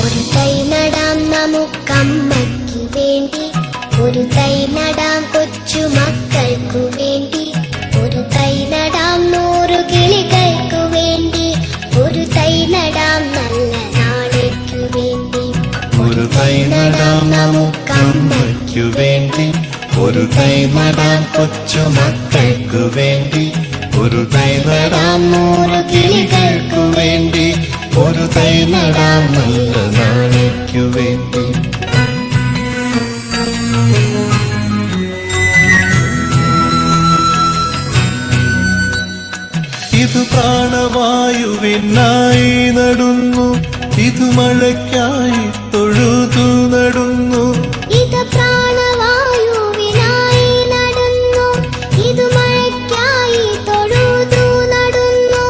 ഒരു തൈ നടാം നമുക്കമ്മയ്ക്കു വേണ്ടി ഒരു തൈ നടാം കൊച്ചു മക്കൾക്കു വേണ്ടി ഒരു കൈ നടാം നമുക്കമ്മയ്ക്കു വേണ്ടി. ഒരു കൈ നടാം കൊച്ചു മക്കൾക്കു വേണ്ടി. ഒരു കൈ നടാം നൂറ് കിളികൾക്കു വേണ്ടി. ഒരു കൈ നടാം നല്ല നാളേക്കു വേണ്ടി. ഇത് പ്രാണവായുവിനായി നടുന്നു. ഇത് മഴയ്ക്കായി തൊഴുതു നടുന്നു. ഇത് പ്രാണവായുവിനായി നടന്നു. ഇത് മഴയ്ക്കായി തൊഴുതു നടന്നു.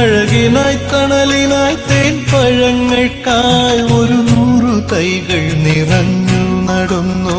അഴകിനായി തണലിനായി തേൻ പഴങ്ങൾക്കായി ഒരു നൂറു തൈകൾ നിറഞ്ഞു നടുന്നു.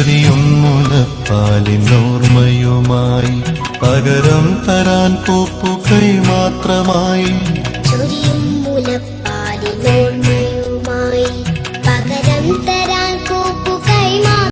ചൊരിയുന്നുലപ്പാലിനോർമ്മയുമായി പകരം തരാൻ പൂപ്പുകൈ മാത്രമായി